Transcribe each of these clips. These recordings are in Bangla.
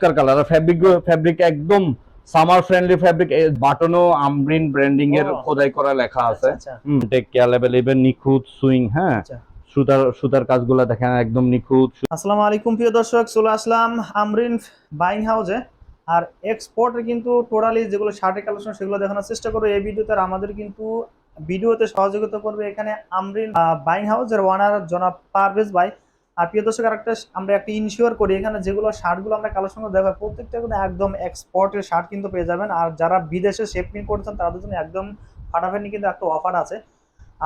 চমৎকার কালার ফ্যাব্রিক ফ্যাব্রিক একদম সামার ফ্রেন্ডলি ফ্যাব্রিক বাটনও আমরিন ব্র্যান্ডিং এর খোদাই করা লেখা আছে। আচ্ছা। টেক কেয়ার লেভেল ইভেন নিখুঁত সুইং হ্যাঁ? আচ্ছা। সুতার সুতার কাজগুলো দেখেন একদম নিখুঁত। আসসালামু আলাইকুম প্রিয় দর্শক চলে আসলাম আমরিন বাইং হাউসে আর এক্সপোর্টের কিন্তু টোটালি যেগুলো শার্টের কালেকশন সেগুলো দেখানোর চেষ্টা করব। এই ভিডিওতে আর আমাদের কিন্তু ভিডিওতে সহযোগিতা করবে এখানে আমরিন বাইং হাউসের ওয়ানার জনাব পারভেজ ভাই। আর প্রিয় দর্শক, আরেকটা আমরা একটা ইনশিওর করি এখানে, যেগুলো শার্টগুলো আমরা কালেকশন দেখা প্রত্যেকটা কিন্তু একদম এক্সপোর্টের শার্ট কিন্তু পেয়ে যাবেন। আর যারা বিদেশে শেপিং করছেন, তাদের জন্য একদম ফাটাফাটি কিন্তু একটা অফার আছে।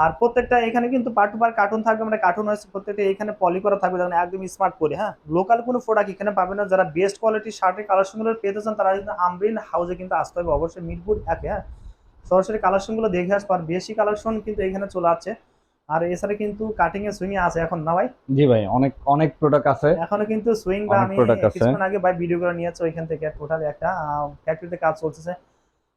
আর প্রত্যেকটা এখানে কিন্তু পার্ট টু পার্ট কার্টুন থাকবে মানে কার্টুন হয়েছে প্রত্যেকটা এখানে পলি করা থাকবে, যেমন একদম স্মার্ট করে হ্যাঁ? লোকাল কোনো প্রোডাক্ট এখানে পাবে না। যারা বেস্ট কোয়ালিটির শার্টের কালেকশনগুলো পেতে চান, তারা কিন্তু আমরিন হাউসে কিন্তু আসতে হবে, অবশ্যই মিরপুর একে হ্যাঁ? সরাসরি কালেকশনগুলো দেখে আসব আর বেশি কালেকশন কিন্তু এখানে চলে আসছে। আর এছাড়া কিন্তু কাটিং এর সুইং আছে এখন না ভাই? জি ভাই অনেক অনেক প্রোডাক্ট আছে। এখনও কিন্তু সুইং বা আমি আছে। কিছুক্ষণ আগে ভাই ভিডিও করে নিয়েছি ওইখান থেকে টোটাল একটা ফ্যাক্টরিতে কাজ চলতেছে।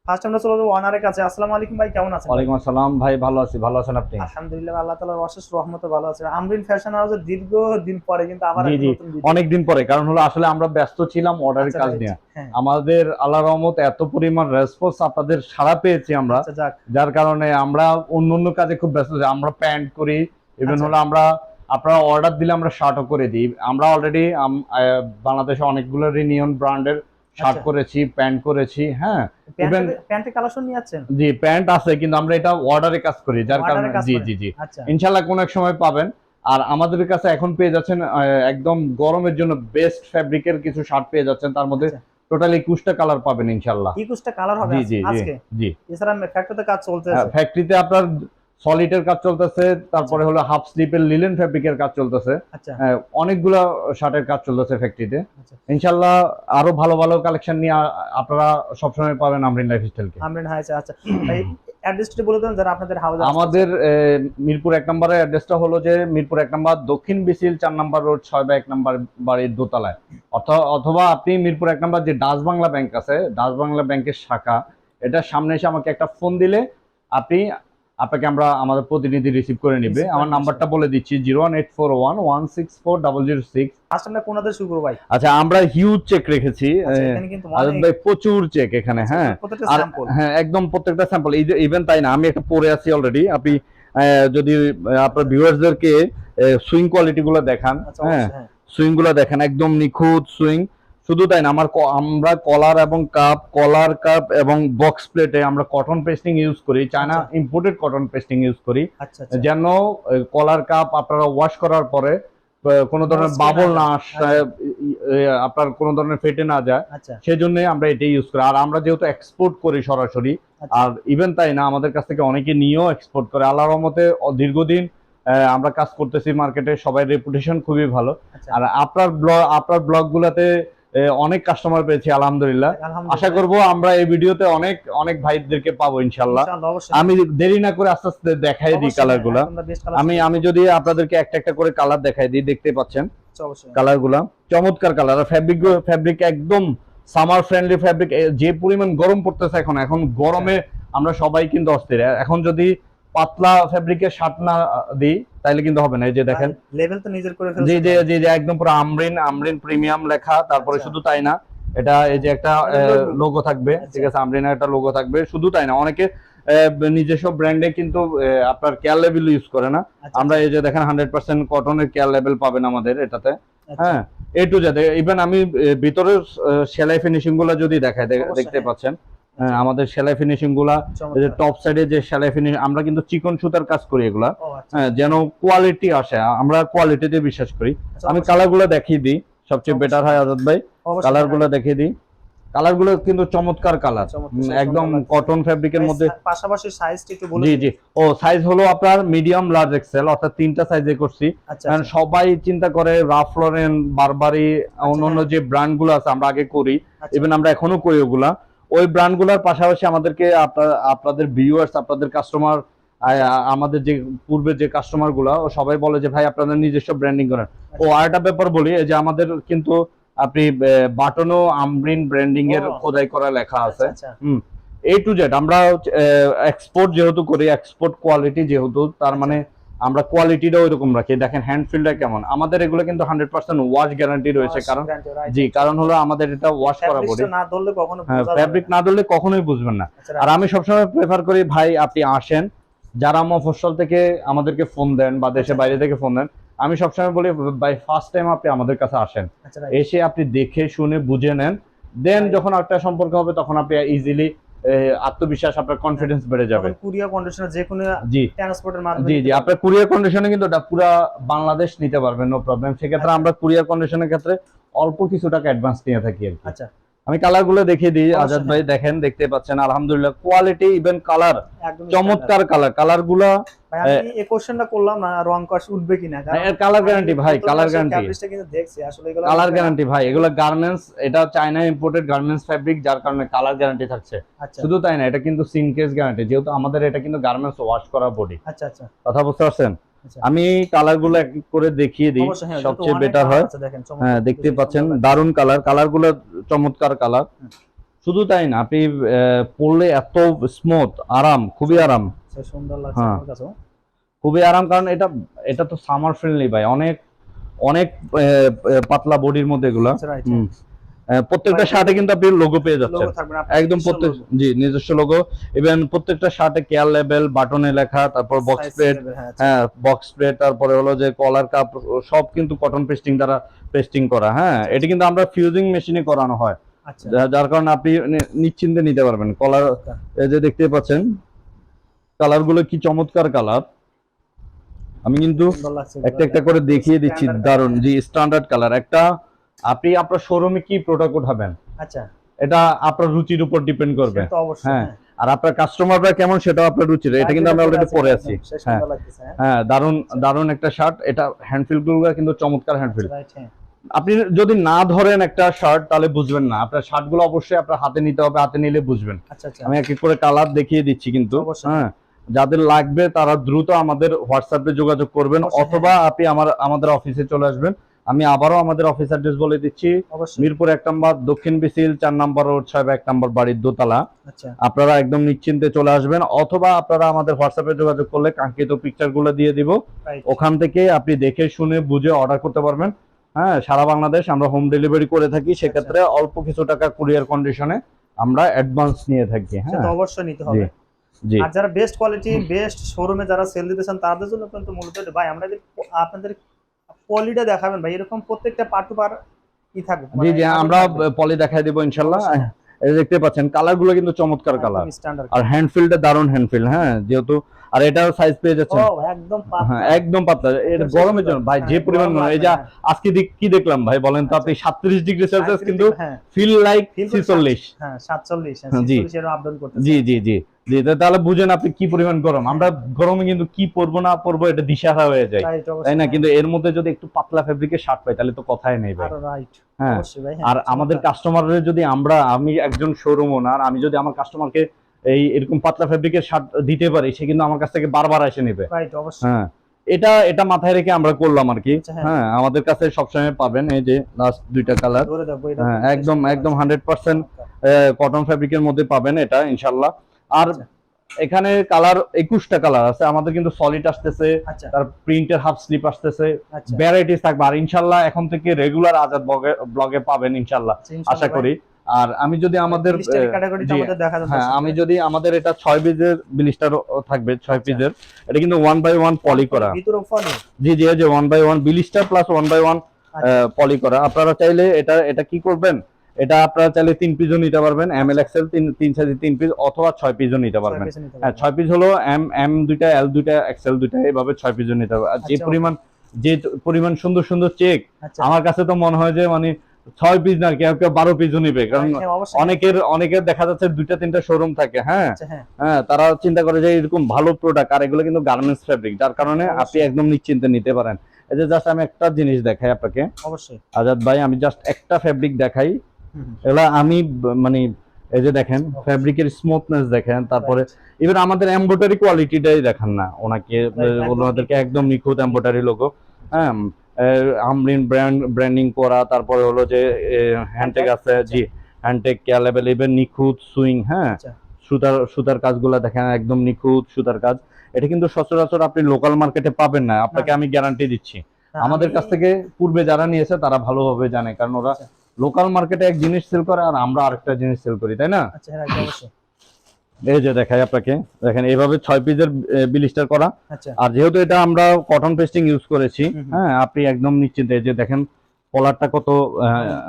ফার্স্ট আমরা চলে যাব ওনারের কাছে। আসসালামু আলাইকুম ভাই কেমন আছেন? ওয়ালাইকুম আসসালাম ভাই ভালো আছি ভালো আছেন আপনি? আলহামদুলিল্লাহ আল্লাহ তালার অশেষ রহমতে ভালো আছে। আমরিন ফ্যাশন হাউসে দীর্ঘ দিন পরে কিন্তু আবার। অনেক দিন পরে। কারণ হলো আসলে আমরা ব্যস্ত ছিলাম অর্ডারের আচ্ছা, কাজ নিয়ে। হ্যাঁ, আমাদের আল্লাহ রহমত এত পরিমাণ রেসপন্স আপনাদের সাড়া পেয়েছি আমরা। আচ্ছা যার কারণে আমরা অন্য অন্য কাজে খুব ব্যস্ত আমরা প্যান্ট করি ইভেন আচ্ছা। হলো আমরা আপনারা অর্ডার দিলে আমরা শার্টও করে দিই। আমরা অলরেডি বাংলাদেশে অনেকগুলো রিনিয়ন ব্র্যান্ডের শার্ট আচ্ছা। করেছি প্যান্ট করেছি হ্যাঁ। প্যান্টের কালেকশন নিয়ে যাচ্ছেন জি প্যান্ট আছে কিন্তু আমরা এটা অর্ডারে কাজ করি যার কারণে জি জি জি। আচ্ছা। ইনশাল্লাহ কোন এক সময় পাবেন। আর আমাদের কাছে এখন পেয়ে যাচ্ছেন একদম গরমের জন্য বেস্ট ফ্যাব্রিকের কিছু শার্ট পেয়ে যাচ্ছেন। তার মধ্যে। টোটালি একুশটা কালার পাবেন ইনশাল্লাহ। ইকুশটা কালার হবে জি আজ- জি জি আজকে? জি। এছাড়া ফ্যাক্টরিতে কাজ চলতেছে। ফ্যাক্টরিতে আপনার সলিডের কাজ চলতেছে তারপরে হলো হাফ স্লিপের লিলেন ফ্যাব্রিকের কাজ চলতেছে। আচ্ছা। হ্যাঁ, অনেকগুলো শার্টের কাজ চলতেছে ফ্যাক্টরিতে আচ্ছা। ইনশাল্লাহ আরও ভালো ভালো কালেকশন নিয়ে আপনারা সবসময় পাবেন আমরিন লাইফ স্টাইলকে আমরিন হাউসে আচ্ছা। এই অ্যাড্রেসটি বলে দেন যারা আপনাদের হাউসে আমাদের মিরপুর এক নম্বরের অ্যাড্রেসটা হলো যে মিরপুর এক নম্বর দক্ষিণ বিসিল চার নম্বর রোড ছয় বা এক নম্বর বাড়ির দোতলায়। অথ- অথবা আপনি মিরপুর এক নম্বর যে ডাচ বাংলা ব্যাংক আছে ডাচ বাংলা ব্যাংকের শাখা এটা সামনে এসে আমাকে একটা ফোন দিলে আপনি আপনাকে আমরা আমাদের প্রতিনিধি রিসিভ করে নিবে। আমার। নাম্বারটা বলে দিচ্ছি zero one eight four one one six four double zero six. কোনাদের শুরু ভাই আচ্ছা আমরা হিউজ চেক রেখেছি আচ্ছা, কিন্তু আজাদ ভাই প্রচুর চেক এখানে হ্যাঁ। আর হ্যাঁ একদম প্রত্যেকটা স্যাম্পল এই যে ইভেন তাই না আমি একটা পরে আছি অলরেডি আপনি যদি আপনার ভিউয়ার্সদেরকে সুইং কোয়ালিটি গুলো দেখান আচ্ছা হ্যাঁ। অবশ্যই, হ্যাঁ। সুইংগুলো দেখেন একদম নিখুঁত সুইং শুধু তাই না আমার আমরা কলার এবং কাপ কলার কাপ এবং বক্স প্লেটে আমরা কটন পেস্টিং ইউজ করি চায়না আচ্ছা। ইম্পোর্টেড কটন পেস্টিং ইউজ করি। আচ্ছা আচ্ছা। যেন কলার কাপ আপনারা ওয়াশ করার পরে কোনো ধরনের বাবল না আসে, আপনার কোনো ধরনের ফেটে না যায় আচ্ছা। সেই জন্য আমরা এটাই ইউজ করি। আর আমরা যেহেতু এক্সপোর্ট করি সরাসরি আচ্ছা। আর ইভেন তাই না আমাদের কাছ থেকে অনেকে নিয়েও এক্সপোর্ট করে। আল্লাহর রহমতে দীর্ঘদিন আমরা কাজ করতেছি মার্কেটে সবাই রেপুটেশন খুবই ভালো। আচ্ছা। আর আপনার ব্লগ আপনার ব্লগগুলোতে অনেক কাস্টমার পেয়েছি আলহামদুলিল্লাহ। আশা করব আমরা এই ভিডিওতে অনেক অনেক ভাইদেরকে পাবো ইনশাল্লাহ আমি দেরি না করে আস্তে আস্তে দেখাই দিই কালারগুলা আমি আমি যদি আপনাদেরকে একটা একটা করে কালার দেখাই দিই দেখতে পাচ্ছেন? কালারগুলা চমৎকার কালার আর ফ্যাব্রিক ফ্যাব্রিক একদম সামার ফ্রেন্ডলি ফ্যাব্রিক যে পরিমাণ গরম পড়তেছে এখন এখন গরমে আমরা সবাই কিন্তু অস্থির। এখন যদি পাতলা ফ্যাব্রিকের শার্ট না দিই তাহলে কিন্তু হবে না এই যে দেখেন লেভেল তো নিজের করে জি যে যে যে একদম পুরো আমরিন আমরিন প্রিমিয়াম লেখা তারপরে আচ্ছা। শুধু তাই না এটা এই যে একটা লোগো থাকবে আচ্ছা। ঠিক আছে আমরিনের একটা লোগো থাকবে শুধু তাই না অনেকে নিজস্ব ব্র্যান্ডে কিন্তু আপনার কেয়ার লেভেল ইউজ করে না আচ্ছা, আমরা এই যে দেখেন হান্ড্রেড পার্সেন্ট কটনের কেয়ার লেভেল পাবেন আমাদের এটাতে হ্যাঁ এ টু জেড ইভেন আমি ভিতরের সেলাই ফিনিশিংগুলো যদি দেখাই দেখতে হ্যাঁ। পাচ্ছেন আমাদের সেলাই ফিনিশিংগুলা। টপ সাইডে যে সেলাই ফিনিশিং আমরা কিন্তু চিকন সুতার কাজ করি এগুলা। আচ্ছা, হ্যাঁ যেন কোয়ালিটি আসে। আমরা কোয়ালিটিতে বিশ্বাস করি। আচ্ছা, আমি কালারগুলো দেখিয়ে দিই। সবচেয়ে বেটার হয় আজাদ ভাই। কালারগুলো দেখিয়ে দিই। কালারগুলো কিন্তু চমৎকার কালার একদম কটন ফ্যাব্রিকের ভাই, মধ্যে পাশাপাশি সাইজটা একটু বলে জি জি। ও সাইজ হলো আপনার মিডিয়াম লার্জ এক্সেল অর্থাৎ তিনটা সাইজে করছি। আচ্ছা কারণ সবাই চিন্তা করে রাফ লরেন বারবারি অন্যান্য যে ব্র্যান্ডগুলো আছে আমরা আগে করি। ইভেন আমরা এখনও করি ওগুলা। ওই ব্র্যান্ডগুলার পাশাপাশি আমাদেরকে আপনাদের ভিউয়ার্স আপনাদের কাস্টমার আমাদের যে পূর্বে যে কাস্টমারগুলা ও সবাই বলে যে ভাই আপনাদের নিজস্ব ব্র্যান্ডিং করেন। ও আরেকটা ব্যাপার বলি যে আমাদের কিন্তু আপনি বাটনও আমরিন ব্র্যান্ডিং এর খোদাই করা লেখা আচ্ছা, আছে আচ্ছা, এ টু জেড আমরা এক্সপোর্ট যেহেতু করি এক্সপোর্ট কোয়ালিটি যেহেতু তার মানে আমরা কোয়ালিটিটা ওইরকম রাখি। দেখেন হ্যান্ড ফিলটা কেমন? আমাদের এগুলো কিন্তু হান্ড্রেড পার্সেন্ট ওয়াশ গ্যারান্টি রয়েছে কারণ জি কারণ হলো আমাদের এটা ওয়াশ করা বডি না ধরলে কখনো বোঝা যাবে ফ্যাব্রিক না। ধরলে কখনোই বুঝবেন না। আচ্ছা, আর আমি সবসময় প্রেফার করি ভাই আপনি আসেন। যারা মফস্বল থেকে আমাদেরকে ফোন দেন বা দেশে আচ্ছা। বাইরে থেকে ফোন দেন আমি সবসময় বলি ভাই ফার্স্ট টাইম আপনি আমাদের কাছে আসেন। আচ্ছা, এসে আপনি দেখে শুনে বুঝে নেন। দেন যখন একটা সম্পর্ক হবে তখন আপনি ইজিলি আত্মবিশ্বাস আপনার কনফিডেন্স বেড়ে যাবে। কুরিয়ার কন্ডিশনে যে কোনো জি। ট্রান্সপোর্টের মাধ্যমে জি জি। আপনার কুরিয়ার কন্ডিশনে কিন্তু ওটা পুরা বাংলাদেশ নিতে পারবেন নো প্রবলেম সেক্ষেত্রে আচ্ছা। আমরা কুরিয়ার কন্ডিশনের ক্ষেত্রে অল্প কিছু টাকা অ্যাডভান্স নিয়ে থাকি আচ্ছা। আমি কালারগুলো দেখিয়ে দিই আজাদ ভাই দেখেন দেখতে পাচ্ছেন আলহামদুলিল্লাহ কোয়ালিটি ইভেন কালার চমৎকার কালার কালারগুলা ভাই আমি এই কোশ্চেনটা করলাম না রং উঠবে কিনা কালার গ্যারান্টি ভাই কালার গ্যারান্টি গ্যারান্টি কিন্তু দেখছি আসলে এগুলো কালার গ্যারান্টি ভাই এগুলো গার্মেন্টস এটা চায়না ইম্পোর্টেড গার্মেন্টস ফ্যাব্রিক যার কারণে কালার গ্যারান্টি থাকছে। আচ্ছা। শুধু তাই না এটা কিন্তু সিনকেস গ্যারান্টি যেহেতু আমাদের এটা কিন্তু গার্মেন্টস ওয়াশ করা বডি আচ্ছা আচ্ছা। কথা বুঝতে পারছেন। আমি কালারগুলো এক করে দেখিয়ে দিই হ্যাঁ সবচেয়ে বেটার হয়। হ্যাঁ দেখতে পাচ্ছেন দারুণ কালার কালারগুলো চমৎকার কালার শুধু তাই না আপনি পরলে এত স্মুথ আরাম খুবই আরাম। আচ্ছা, সুন্দর লাগছে হ্যাঁ। খুবই আরাম কারণ এটা এটা তো সামার ফ্রেন্ডলি ভাই অনেক অনেক পাতলা বডির মধ্যে এগুলা। আচ্ছা প্রত্যেকটা. শার্টে কিন্তু আপনি লোগো পেয়ে যাচ্ছেন। একদম প্রত্যেক জি নিজস্ব লোগো ইভেন প্রত্যেকটা শার্টে কেয়ার লেভেল বাটনে লেখা তারপর বক্স প্লেট হ্যাঁ বক্স প্লেট তারপরে হলো যে কলার কাপ সব কিন্তু কটন পেস্টিং দ্বারা পেস্টিং করা হ্যাঁ। এটা কিন্তু আমরা ফিউজিং মেশিনে করানো হয়। আচ্ছা। যার কারণে আপনি নিশ্চিন্তে নিতে পারবেন। কলার এই যে দেখতে পাচ্ছেন কালারগুলো কি চমৎকার কালার আমি কিন্তু একটা একটা করে দেখিয়ে দিচ্ছি colour। জি স্ট্যান্ডার্ড কালার একটা আপনি আপনার শোরুমে কি প্রোডাক্ট উঠাবেন? আচ্ছা। এটা আপনার রুচির উপর ডিপেন্ড করবে। হ্যাঁ, হ্যাঁ। আর আপনার কাস্টমাররা কেমন সেটাও আপনার রুচির। এটা কিন্তু আমরা অলরেডি পরে আছি। হ্যাঁ। হ্যাঁ হ্যাঁ। দারুণ দারুণ একটা শার্ট এটা হ্যান্ডফিলগুলো কিন্তু চমৎকার হ্যান্ডফিল হ্যাঁ। আপনি যদি না ধরেন একটা শার্ট তাহলে বুঝবেন না। আপনার শার্টগুলো অবশ্যই আপনার হাতে নিতে হবে হাতে নিলে বুঝবেন। আচ্ছা আচ্ছা। আমি এক এক করে কালার দেখিয়ে দিচ্ছি কিন্তু হ্যাঁ। যাদের লাগবে তারা দ্রুত আমাদের হোয়াটসঅ্যাপে যোগাযোগ করবেন অথবা আপনি আমার আমাদের অফিসে চলে আসবেন। আমি আবারও আমাদের অফিস অ্যাড্রেস বলে দিচ্ছি। মিরপুর এক নম্বর দক্ষিণ বিসিল চার নম্বর রোড ছয় এক নম্বর বাড়ির দোতলা। আচ্ছা। আপনারা একদম নিশ্চিন্তে চলে আসবেন অথবা আপনারা আমাদের হোয়াটসঅ্যাপে যোগাযোগ করলে কাঙ্ক্ষিত পিকচারগুলো দিয়ে দিব। ওখান থেকে আপনি দেখে শুনে বুঝে অর্ডার করতে পারবেন। হ্যাঁ সারা বাংলাদেশ আমরা হোম ডেলিভারি করে থাকি সেক্ষেত্রে অল্প কিছু টাকা কুরিয়ার কন্ডিশনে আমরা অ্যাডভান্স নিয়ে থাকি হ্যাঁ। অবশ্যই নিতে হবে। জি আর যারা বেস্ট কোয়ালিটি বেস্ট শোরুমে যারা সেল দিতেছেন তাদের জন্য কিন্তু মূলত ভাই আমরা আপনাদের পলিটা দেখাবেন ভাই এরকম প্রত্যেকটা পার্ট টু পার কি থাকবে। জি জি আমরা পলি দেখাই দিব। এই দেখতে পাচ্ছেন কালারগুলো কিন্তু চমৎকার কালার আর হ্যান্ডফিলটা দারুণ হ্যান্ডফিল হ্যাঁ যেহেতু আর এটার সাইজ পেয়ে যাচ্ছেন। ও একদম পাতলা। হ্যাঁ একদম পাতলা। এটা গরমের জন্য। ভাই যে হ্যাঁ, পরিমাণ এই যা হ্যাঁ। আজকে দিক- কি দেখলাম ভাই বলেন তো? আপনি সাতত্রিশ ডিগ্রি সেলসিয়াস কিন্তু ফিল লাইক Feel করে ছিচল্লিশ। হ্যাঁ 47 হ্যাঁ জি। 47 এরকম আপডাউন করতে জি জি। তাহলে বুঝেন আপনি কি পরিমাণ গরম। আমরা গরমে কিন্তু কি পরবো না পরবো এটা হয়ে যায়। তাই না? কিন্তু এর মধ্যে যদি একটু পাতলা ফেব্রিকের শার্ট পাই তাহলে তো কথাই নেই ভাই। হ্যাঁ। হ্যাঁ, আর আমাদের কাস্টমারের যদি আমরা আমি একজন শোরুম ওনার আমি যদি আমার কাস্টমারকে এই এরকম পাতলা ফেব্রিকের শার্ট দিতে পারি সে কিন্তু আমার কাছ থেকে বারবার এসে নেবে। হ্যাঁ। এটা এটা মাথায় রেখে আমরা করলাম আর কি। আচ্ছা, হ্যাঁ। হ্যাঁ আমাদের কাছে সবসময় পাবেন এই যে লাস্ট দুইটা কালার হ্যাঁ একদম একদম হান্ড্রেড পার্সেন্ট কটন ফেব্রিকের মধ্যে পাবেন এটা ইনশাল্লাহ আর আচ্ছা। এখানে কালার একুশটা কালার আছে। আমাদের কিন্তু সলিড আসতেছে আচ্ছা। তার প্রিন্টের হাফ স্লিপ আসতেছে আচ্ছা। ভ্যারাইটিস থাকবে। আর ইনশাল্লাহ এখন থেকে রেগুলার আজাদ ব্লগে পাবেন ইনশাল্লাহ আশা করি। আর আমি যদি আমাদের হ্যাঁ আমি যদি আমাদের এটা ছয় পিসের বিলিস্টার থাকবে ছয় আচ্ছা। পিসের এটা কিন্তু ওয়ান বাই ওয়ান পলি করা। জি জি যে one by one blister plus one by one আচ্ছা। পলি করা। আপনারা চাইলে এটা এটা কি করবেন? এটা আপনারা চাইলে তিন পিসও নিতে পারবেন এম এল এক্সেল তিন তিন সাইজে তিন পিস অথবা ছয় পিসও নিতে পারবেন। হ্যাঁ ছয় পিস হলো এম এম দুইটা এল দুইটা এক্সেল দুইটা এইভাবে ছয় পিসও নিতে পারবেন। আর যে আচ্ছা, পরিমাণ যে পরিমাণ সুন্দর সুন্দর চেক আচ্ছা। আমার কাছে তো মনে হয় যে মানে ছয় পিস না কেউ কেউ বারো পিসও নিবে। কারণ হ্যাঁ, অনেকের অনেকের দেখা যাচ্ছে দুইটা তিনটা শোরুম থাকে হ্যাঁ? আচ্ছা, হ্যাঁ। হ্যাঁ তারা চিন্তা করে যে এরকম ভালো প্রোডাক্ট আর এগুলো কিন্তু গার্মেন্টস ফেব্রিক যার কারণে আপনি একদম নিশ্চিন্তে নিতে পারেন। এই যে জাস্ট আমি একটা জিনিস দেখাই আপনাকে। অবশ্যই। আজাদ ভাই আমি জাস্ট একটা ফেব্রিক দেখাই। এগুলা আমি মানে এই যে দেখেন ফেব্রিকের স্মুথনেস দেখেন তারপরে ইভেন আমাদের এমব্রয়ডারি কোয়ালিটিটাই দেখান না। ওনাকে ওনাদেরকে একদম নিখুঁত এমব্রয়ডারি লোগো হ্যাঁ আমরিন ব্র্যান্ড ব্র্যান্ডিং করা তারপরে হলো যে হ্যান্ডটেক আছে জি হ্যান্ডটেক কেয়ার লেভেল ইভেন নিখুঁত সুইং হ্যাঁ। আচ্ছা। সুতার সুতার কাজগুলো দেখেন একদম নিখুঁত সুতার কাজ। এটা কিন্তু সচরাচর আপনি লোকাল মার্কেটে পাবেন না। আপনাকে আমি গ্যারান্টি দিচ্ছি। হ্যাঁ, আমাদের কাছ থেকে পূর্বে যারা নিয়েছে তারা ভালোভাবে জানে কারণ ওরা আচ্ছা। লোকাল মার্কেটে এক জিনিস সেল করে আর আমরা আরেকটা জিনিস সেল করি তাই না? আচ্ছা হ্যাঁ এই যে দেখাই আপনাকে দেখেন এইভাবে ছয় পিসের বিলিস্টার করা। আচ্ছা। আর যেহেতু এটা আমরা কটন পেস্টিং ইউজ করেছি। হ্যাঁ আপনি একদম নিশ্চিন্তে এই যে দেখেন কলারটা কত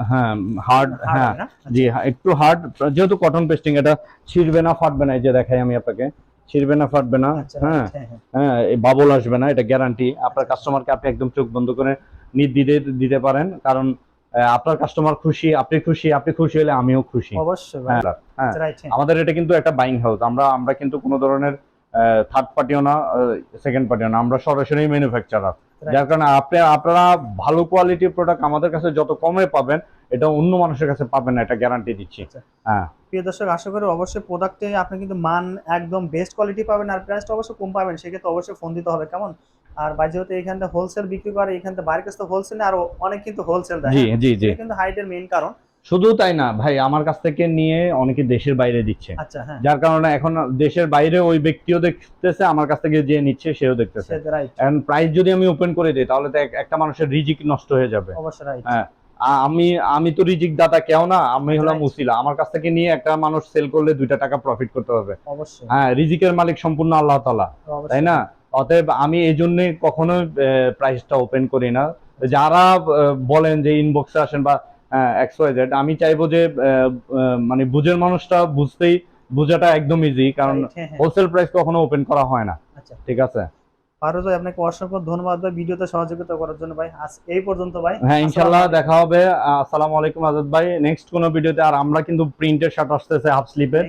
হ্যাঁ হার্ড হ্যাঁ জি হ্যাঁ, একটু হার্ড যেহেতু কটন পেস্টিং এটা ছিঁড়বে না ফাটবে না এই যে দেখাই আমি আপনাকে ছিঁড়বে না ফাটবে না আচ্ছা হ্যাঁ হ্যাঁ, হ্যাঁ। এই বাবল আসবে না এটা গ্যারান্টি আপনার কাস্টমারকে আপনি একদম চোখ বন্ধ করে নির্দ্বিধে দিতে পারেন কারণ আপনার কাস্টমার খুশি আপনি খুশি আপনি খুশি হলে আমিও খুশি। অবশ্যই হ্যাঁ হ্যাঁ। আমাদের এটা কিন্তু একটা বাইং হাউস আমরা আমরা কিন্তু কোনো ধরনের থার্ড পার্টিও না সেকেন্ড পার্টিও না। আমরা সরাসরি ম্যানুফ্যাকচারার যার কারণে আপনি আপনারা ভালো কোয়ালিটির প্রোডাক্ট আমাদের কাছে যত কমে পাবেন এটা অন্য মানুষের কাছে পাবেন না এটা গ্যারান্টি দিচ্ছি। আচ্ছা। হ্যাঁ। প্রিয় দর্শক আশা করি অবশ্যই প্রোডাক্টে আপনি কিন্তু মান একদম বেস্ট কোয়ালিটি পাবেন আর প্রাইসটা অবশ্যই কম পাবেন সেক্ষেত্রে অবশ্যই ফোন দিতে হবে। কেমন? আর বাই যেহেতু এখানটা হোলসেল বিক্রি করে এখানটা বাইরের কাছে হোলসেল আর অনেক কিন্তু হোলসেল দেয়। জি? জি জি। কিন্তু হাইটের মেইন কারণ। শুধু তাই না ভাই আমার কাছ থেকে নিয়ে অনেকে দেশের বাইরে দিচ্ছে। আচ্ছা হ্যাঁ। যার কারণে এখন দেশের বাইরে ওই ব্যক্তিও দেখতেছে আমার কাছ থেকে যে নিচ্ছে সেও দেখতেছে। এখন প্রাইস যদি আমি ওপেন করে দিই তাহলে তো একটা মানুষের রিজিক নষ্ট হয়ে যাবে। হ্যাঁ। আমি আমি তো রিজিক দাতা কেউ না আমি হলাম. উসিলা। আমার কাছ থেকে নিয়ে একটা মানুষ সেল করলে দুইটা টাকা প্রফিট করতে হবে। অবশ্যই। হ্যাঁ রিজিকের মালিক সম্পূর্ণ আল্লাহ তালা তাই না? অতএব আমি এই জন্য কখনো প্রাইসটা ওপেন করি না। যারা বলেন যে ইনবক্সে আসেন বা এক্স ওয়াই জেড আমি চাইব যে মানে বুঝের মানুষটা বুঝতেই বোঝাটা একদম ইজি কারণ Right, হ্যাঁ, হ্যাঁ। হোলসেল প্রাইস কখনো ওপেন করা হয় না। আচ্ছা। ঠিক আছে? ফারুজ ভাই আপনাকে অসংখ্য ধন্যবাদ ভাই ভিডিওতে সহযোগিতা করার জন্য ভাই। আজ এই পর্যন্ত ভাই। হ্যাঁ ইনশাল্লাহ দেখা হবে। আসসালামু আলাইকুম আজাদ ভাই। নেক্সট কোন ভিডিওতে আর আমরা কিন্তু প্রিন্টের শার্ট আসতেছে হাফ স্লিপের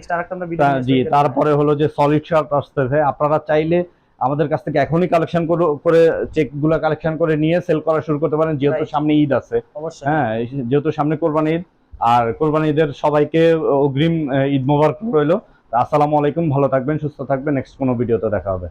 জি তারপরে হলো যে সলিড শার্ট আসতেছে। আপনারা চাইলে আমাদের কাছ থেকে এখনই কালেকশন করে চেকগুলা কালেকশন করে নিয়ে সেল করা শুরু করতে পারেন যেহেতু সামনে ঈদ আছে। হ্যাঁ যেহেতু সামনে কোরবানি ঈদ আর কোরবানি ঈদের সবাইকে অগ্রিম ঈদ মোবারক রইল। আসসালামু আলাইকুম ভালো থাকবেন সুস্থ থাকবেন। নেক্সট কোনো ভিডিওতে দেখা হবে।